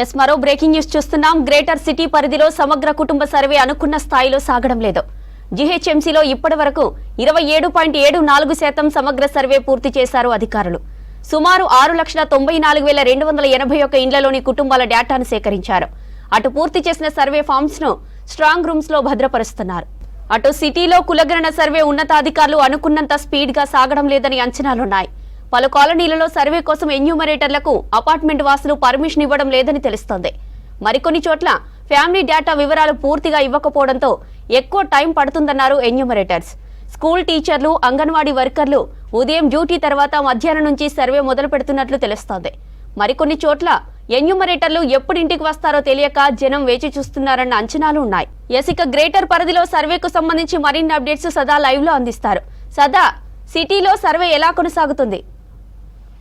Yes మరో breaking news చూస్తున్నాం. Greater city పరిధిలో సమగ్ర కుటుంబ సర్వే అనుకున్న స్థాయిలో సాగడం లేదు. జీహెచ్ఎంసీలో ఇప్పటి వరకు ఇరవై ఏడు పాయింట్ ఏడు నాలుగు శాతం సమగ్ర సర్వే పూర్తి చేశారు అధికారులు. సుమారు ఆరు లక్షల తొంభై నాలుగు వేల రెండు వందల ఎనభై ఒక్క ఇండ్లలోని కుటుంబాల డేటాను సేకరించారు. అటు పూర్తి చేసిన సర్వే ఫామ్స్ను స్ట్రాంగ్ రూమ్స్లో భద్రపరుస్తున్నారు. అటు సిటీలో కులగణన సర్వే ఉన్నతాధికారులు అనుకున్నంత స్పీడ్గా సాగడం లేదని అంచనాలున్నాయి. పలు కాలనీలలో సర్వే కోసం ఎన్యూమరేటర్లకు అపార్ట్మెంట్ వాసులు పర్మిషన్ ఇవ్వడం లేదని తెలుస్తోంది. మరికొన్ని చోట్ల ఫ్యామిలీ డేటా వివరాలు పూర్తిగా ఇవ్వకపోవడంతో ఎక్కువ టైం పడుతుందన్నారు ఎన్యూమరేటర్స్. స్కూల్ టీచర్లు అంగన్వాడీ వర్కర్లు ఉదయం డ్యూటీ తర్వాత మధ్యాహ్నం నుంచి సర్వే మొదలు పెడుతున్నట్లు తెలుస్తోంది. మరికొన్ని చోట్ల ఎన్యూమరేటర్లు ఎప్పుడు ఇంటికి వస్తారో తెలియక జనం వేచి చూస్తున్నారన్న అంచనాలు ఉన్నాయి. ఎసిక గ్రేటర్ పరిధిలో సర్వేకు సంబంధించి మరిన్ని అప్డేట్స్ సదా లైవ్లో అందిస్తారు. సదా సిటీలో సర్వే ఎలా కొనసాగుతుంది?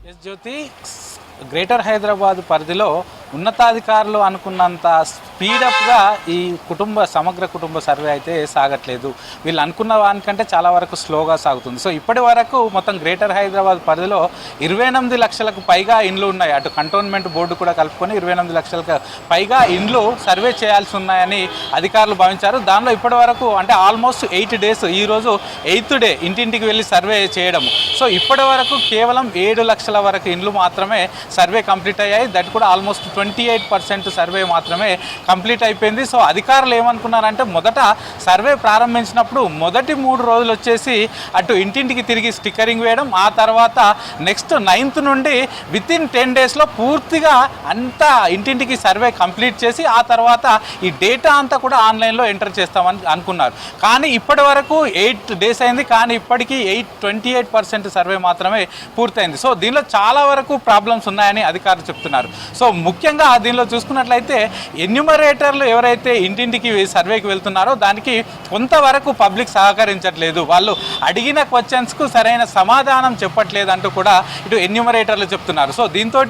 ఎస్ జ్యోతి గ్రేటర్ హైదరాబాద్ పరిధిలో ఉన్నతాధికారులు అనుకున్నంత స్పీడప్గా ఈ కుటుంబ సమగ్ర కుటుంబ సర్వే అయితే సాగట్లేదు. వీళ్ళు అనుకున్న దానికంటే చాలా వరకు స్లోగా సాగుతుంది. సో ఇప్పటి వరకు మొత్తం గ్రేటర్ హైదరాబాద్ పరిధిలో ఇరవై ఎనిమిది లక్షలకు పైగా ఇండ్లు ఉన్నాయి. అటు కంటోన్మెంట్ బోర్డు కూడా కలుపుకొని ఇరవై ఎనిమిది లక్షలకు పైగా ఇండ్లు సర్వే చేయాల్సి ఉన్నాయని అధికారులు భావించారు. దానిలో ఇప్పటి వరకు అంటే ఆల్మోస్ట్ ఎయిట్ డేస్ ఈరోజు ఎయిత్ డే ఇంటింటికి వెళ్ళి సర్వే చేయడం. సో ఇప్పటి వరకు కేవలం ఏడు లక్షల వరకు ఇండ్లు మాత్రమే సర్వే కంప్లీట్ అయ్యాయి. దట్ కూడా almost twenty eight percent survey మాత్రమే కంప్లీట్ అయిపోయింది. సో అధికారులు ఏమనుకున్నారంటే మొదట సర్వే ప్రారంభించినప్పుడు మొదటి మూడు రోజులు వచ్చేసి అటు ఇంటింటికి తిరిగి స్టిక్కరింగ్ వేయడం ఆ తర్వాత నెక్స్ట్ నైన్త్ నుండి విత్ ఇన్ టెన్ డేస్లో పూర్తిగా అంతా ఇంటింటికి సర్వే కంప్లీట్ చేసి ఆ తర్వాత ఈ డేటా అంతా కూడా ఆన్లైన్లో ఎంటర్ చేస్తామని అనుకున్నారు. కానీ ఇప్పటి వరకు ఎయిట్ డేస్ అయింది. కానీ ఇప్పటికీ eight twenty eight percent survey మాత్రమే పూర్తయింది. సో దీనిలో చాలా వరకు ప్రాబ్లమ్స్ ఉన్నాయని అధికారులు చెప్తున్నారు. సో ముఖ్యంగా దీనిలో చూసుకున్నట్లయితే ఎన్యూమరేటర్లు ఎవరైతే ఇంటింటికి సర్వేకి వెళ్తున్నారో దానికి కొంతవరకు పబ్లిక్ సహకరించట్లేదు. వాళ్ళు అడిగిన క్వశ్చన్స్కు సరైన సమాధానం చెప్పట్లేదు అంటూ కూడా ఇటు ఎన్యూమరేటర్లు చెప్తున్నారు. సో దీంతో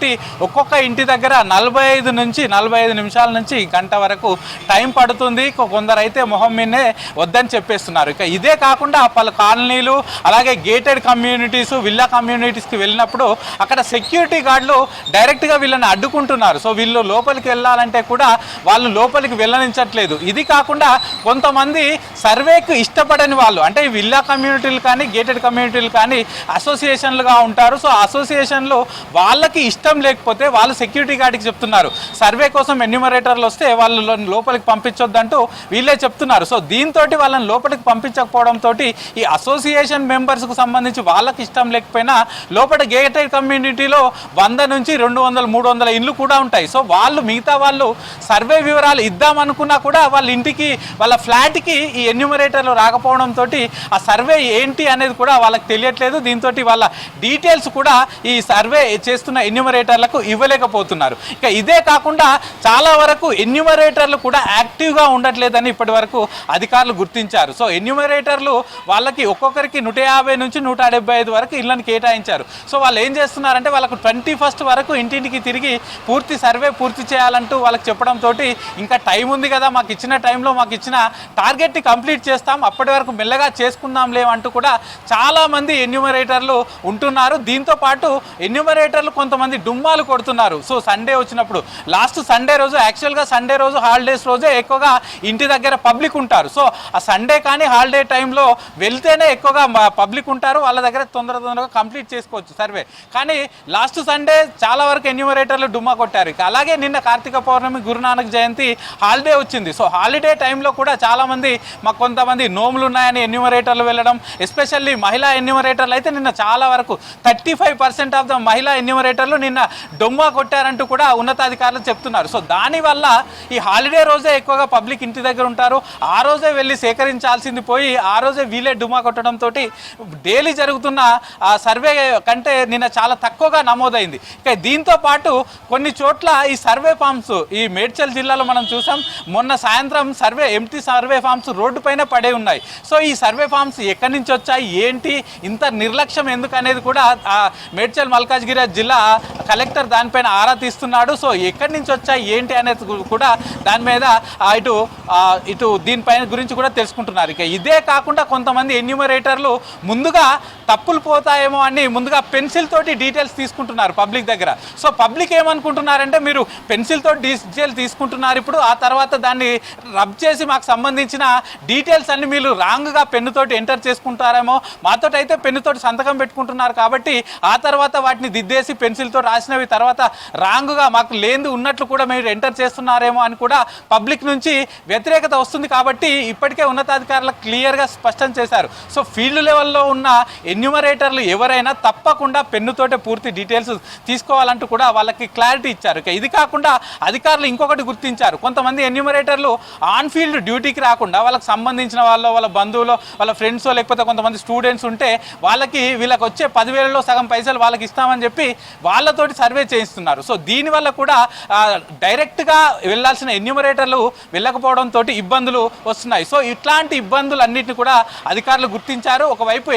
ఒక్కొక్క ఇంటి దగ్గర నలభై ఐదు నుంచి నలభై ఐదు నిమిషాల నుంచి గంట వరకు టైం పడుతుంది. కొందరైతే మొహం మీదనే వద్దని చెప్పేస్తున్నారు. ఇక ఇదే కాకుండా పలు కాలనీలు అలాగే గేటెడ్ కమ్యూనిటీస్ విల్లా కమ్యూనిటీస్కి వెళ్ళినప్పుడు అక్కడ సెక్యూరిటీ గార్డులు డైరెక్ట్గా వీళ్ళని అడ్డుకుంటున్నారు. సో వీళ్ళు లోపలికి వెళ్ళాలంటే కూడా వాళ్ళు లోపలికి వెళ్ళనించట్లేదు. ఇది కాకుండా కొంతమంది సర్వేకు ఇష్టపడని వాళ్ళు అంటే ఈ విల్లా కమ్యూనిటీలు కానీ గేటెడ్ కమ్యూనిటీలు కానీ అసోసియేషన్లుగా ఉంటారు. సో అసోసియేషన్లు వాళ్ళకి ఇష్టం లేకపోతే వాళ్ళు సెక్యూరిటీ గార్డ్కి చెప్తున్నారు. సర్వే కోసం ఎన్యూమరేటర్లు వస్తే వాళ్ళు లోపలికి పంపించొద్దంటూ వీళ్ళే చెప్తున్నారు. సో దీంతో వాళ్ళని లోపలికి పంపించకపోవడంతో ఈ అసోసియేషన్ మెంబర్స్కు సంబంధించి వాళ్ళకి ఇష్టం లేకపోయినా లోపల గేటెడ్ కమ్యూనిటీలో వంద నుంచి రెండు వందల మూడు వందల ఇళ్ళు కూడా ఉంటాయి. సో వాళ్ళు మిగతా వాళ్ళు సర్వే వివరాలు ఇద్దామనుకున్నా కూడా వాళ్ళ ఇంటికి వాళ్ళ ఫ్లాట్కి ఈ ఎన్యూమరేటర్లు రాకపోవడంతో ఆ సర్వే ఏంటి అనేది కూడా వాళ్ళకి తెలియట్లేదు. దీంతో వాళ్ళ డీటెయిల్స్ కూడా ఈ సర్వే చేస్తున్న ఎన్యూమరేటర్లకు ఇవ్వలేకపోతున్నారు. ఇక ఇదే కాకుండా చాలా వరకు ఎన్యూమరేటర్లు కూడా యాక్టివ్గా ఉండట్లేదని ఇప్పటి వరకు అధికారులు గుర్తించారు. సో ఎన్యూమరేటర్లు వాళ్ళకి ఒక్కొక్కరికి నూట యాభై నుంచి నూట డెబ్బై ఐదు వరకు ఇళ్ళను కేటాయించారు. సో వాళ్ళు ఏం చేస్తున్నారంటే వాళ్ళకు ట్వంటీ ఫస్ట్ వరకు ఇంటింటికి తిరిగి పూర్తి సర్వే పూర్తి చేయాలంటూ వాళ్ళకి చెప్పడంతో ఇంకా టైం ఉంది కదా మాకు ఇచ్చిన టైంలో మాకు ఇచ్చిన టార్గెట్ని కంప్లీట్ చేస్తాం అప్పటి వరకు మెల్లగా చేసుకుందాంలే అంటూ కూడా చాలామంది ఎన్యూమరేటర్లు ఉంటున్నారు. దీంతో పాటు ఎన్యూమరేటర్లు కొంతమంది డుమ్మాలు కొడుతున్నారు. సో సండే వచ్చినప్పుడు లాస్ట్ సండే రోజు యాక్చువల్గా సండే రోజు హాలిడేస్ రోజే ఎక్కువగా ఇంటి దగ్గర పబ్లిక్ ఉంటారు. సో ఆ సండే కానీ హాలిడే టైంలో వెళ్తేనే ఎక్కువగా పబ్లిక్ ఉంటారు. వాళ్ళ దగ్గర తొందర తొందరగా కంప్లీట్ చేసుకోవచ్చు సర్వే. కానీ లాస్ట్ సండే చాలా వరకు ఎన్యూమరేటర్లు డుమ్మా కొట్టారు. ఇక అలాగే నిన్న కార్తీక పౌర్ణమి గురునానక్ జయంతి హాలిడే వచ్చింది. సో హాలిడే టైంలో కూడా చాలామంది మాకు కొంతమంది నోములు ఉన్నాయని ఎన్యూమరేటర్లు వెళ్ళడం ఎస్పెషల్లీ మహిళా ఎన్యూమరేటర్లు అయితే నిన్న చాలా వరకు thirty five percent of the మహిళా ఎన్యూమరేటర్లు నిన్న డొమ్మా కొట్టారంటూ కూడా ఉన్నతాధికారులు చెప్తున్నారు. సో దానివల్ల ఈ హాలిడే రోజే ఎక్కువగా పబ్లిక్ ఇంటి దగ్గర ఉంటారు. ఆ రోజే వెళ్ళి సేకరించాల్సింది పోయి ఆ రోజే వీలే డుమా కొట్టడంతో డైలీ జరుగుతున్న ఆ సర్వే కంటే నిన్న చాలా తక్కువగా నమోదైంది. ఇక దీంతో పాటు కొన్ని చోట్ల ఈ సర్వే ఫామ్స్ ఈ మేడ్చల్ జిల్లాలో మనం చూసాం మొన్న సాయంత్రం survey empty survey forms road పైన పడే ఉన్నాయి. సో ఈ సర్వే ఫామ్స్ ఎక్కడి నుంచి వచ్చాయి? ఏంటి? ఇంత నిర్లక్ష్యం ఎందుకు అనేది కూడా ఆ మేడ్చల్ మల్కాజ్గిరి జిల్లా కలెక్టర్ దానిపైన ఆరా తీస్తున్నాడు. సో ఎక్కడి నుంచి వచ్చాయి? ఏంటి అనేది కూడా దాని మీద ఇటు ఇటు దీనిపైన గురించి కూడా తెలుసుకుంటున్నారు. ఇక ఇదే కాకుండా కొంతమంది ఎన్యూమరేటర్లు ముందుగా తప్పులు పోతాయేమో అని ముందుగా పెన్సిల్ తోటి డీటెయిల్స్ తీసుకుంటున్నారు పబ్లిక్ దగ్గర. సో పబ్లిక్ ఏమనుకుంటున్నారంటే మీరు పెన్సిల్ తోటి డీటెయిల్ తీసుకుంటున్నారు ఇప్పుడు ఆ తర్వాత దాన్ని రబ్ చేసి మాకు సంబంధించిన డీటెయిల్స్ అన్ని మీరు రాంగ్గా పెన్నుతోటి ఎంటర్ చేసుకుంటారేమో. మాతో అయితే పెన్నుతోటి సంతకం పెట్టుకుంటున్నారు కాబట్టి ఆ తర్వాత వాటిని దిద్దేసి పెన్సిల్తో రాసినవి తర్వాత రాంగ్గా మాకు లేనిది ఉన్నట్లు కూడా మీరు ఎంటర్ చేస్తున్నారేమో అని కూడా పబ్లిక్ నుంచి వ్యతిరేకత వస్తుంది కాబట్టి ఇప్పటికే ఉన్నతాధికారులకు క్లియర్గా స్పష్టం చేశారు. సో ఫీల్డ్ లెవెల్లో ఉన్న ఎన్యూమరేటర్లు ఎవరైనా తప్పకుండా పెన్నుతోటే పూర్తి డీటెయిల్స్ తీసుకోవాలంటూ కూడా వాళ్ళకి క్లారిటీ ఇచ్చారు. ఇది కాకుండా అధికారులు ఇంకొకటి గుర్తించారు. కొంతమంది ఎన్యూమరేటర్లు ఆన్ ఫీల్డ్ డ్యూటీకి రాకుండా వాళ్ళకి సంబంధించిన వాళ్ళు వాళ్ళ బంధువులు వాళ్ళ ఫ్రెండ్స్ లేకపోతే కొంతమంది స్టూడెంట్స్ ఉంటే వాళ్ళకి వీళ్ళకి వచ్చే పదివేలలో సగం పైసలు వాళ్ళకి ఇస్తామని చెప్పి వాళ్ళతోటి సర్వే చేయిస్తున్నారు. సో దీనివల్ల కూడా డైరెక్ట్గా వెళ్ళాల్సిన ఎన్యూమరేటర్లు వెళ్ళకపోవడంతో ఇబ్బందులు వస్తున్నాయి. సో ఇట్లాంటి ఇబ్బందులు అన్నింటిని కూడా అధికారులు గుర్తించారు. ఒకవైపు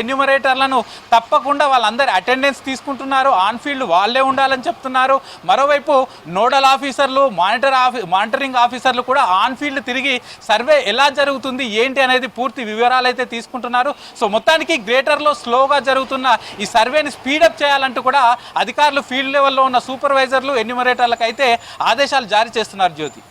ఎన్యూమరేటర్లను తప్పకుండా వాళ్ళందరి అటెండెన్స్ తీసుకుంటున్నారు. ఆన్ ఫీల్డ్ వాళ్ళే ఉండాలని చెప్తున్నారు. మరోవైపు నోడల్ ఆఫీసర్లు మానిటర్ ఆఫీ మానిటరింగ్ ఆఫీసర్లు కూడా ఆన్ ఫీల్డ్ తిరిగి సర్వే ఎలా జరుగుతుంది ఏంటి అనేది పూర్తి వివరాలు అయితే తీసుకుంటున్నారు. సో మొత్తానికి గ్రేటర్లో స్లోగా జరుగుతున్న ఈ సర్వేని స్పీడప్ చేయాలంటూ కూడా అధికారులు ఫీల్డ్ లెవెల్లో ఉన్న సూపర్వైజర్లు ఎన్యూమరేటర్లకు అయితే ఆదేశాలు జారీ చేస్తున్నారు జ్యోతి.